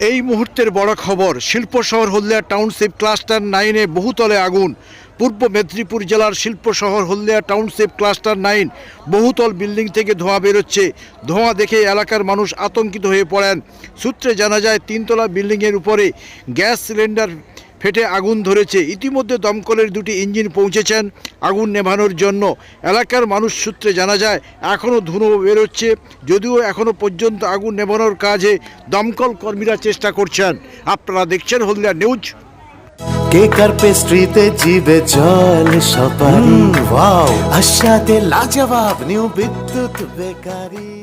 এই মুহূর্তের বড় খবর শিল্প শহর হলদিয়া টাউনশিপ ক্লাস্টার নাইনে বহুতলে আগুন। পূর্ব মেদিনীপুর জেলার শিল্প শহর হলদিয়া টাউনশিপ ক্লাস্টার নাইন বহুতল বিল্ডিং থেকে ধোঁয়া বেরোচ্ছে। ধোঁয়া দেখে এলাকার মানুষ আতঙ্কিত হয়ে পড়েন। সূত্রে জানা যায়, তিনতলা বিল্ডিংয়ের উপরে গ্যাস সিলিন্ডার ফেটে আগুন ধরেছে। ইতিমধ্যে দমকলের দুটি ইঞ্জিন পৌঁছেছেন আগুন নেভানোর জন্য। এলাকার মানুষ সূত্রে জানা যায় এখনও ধুনো বেরোচ্ছে। যদিও এখনও পর্যন্ত আগুন নেভানোর কাজে দমকল কর্মীরা চেষ্টা করছেন। আপনারা দেখছেন হলদিয়া নিউজ। কেক আর পেস্ট্রিতে জিবে জল সপারি? ওয়াও! আশাতে লাজবাব new Bidyut bakery.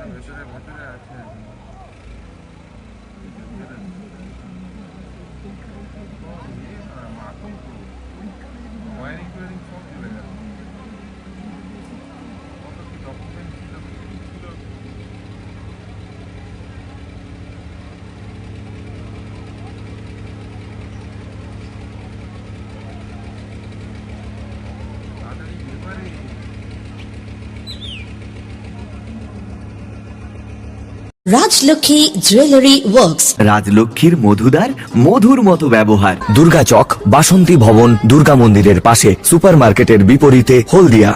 사람 몇시를 바꾸지 않게 Rajlakshmi jewellery works রাজলক্ষ্মীর মধুদার মধুর মতো ব্যবহার দুর্গা চক বাসন্তী ভবন দুর্গা মন্দিরের পাশে সুপারমার্কেটের বিপরীতে হলদিয়া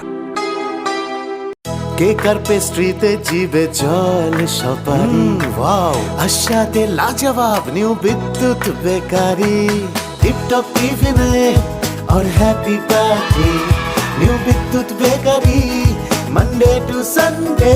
কেক আর পেস্ট্রিতে জিবে জল সপারি ওয়াও আশাতে লাজবাব নিউ বিদ্যুৎ বেকারি টিপটপ টিফিনে और happy party new Bidyut bakery Monday to Sunday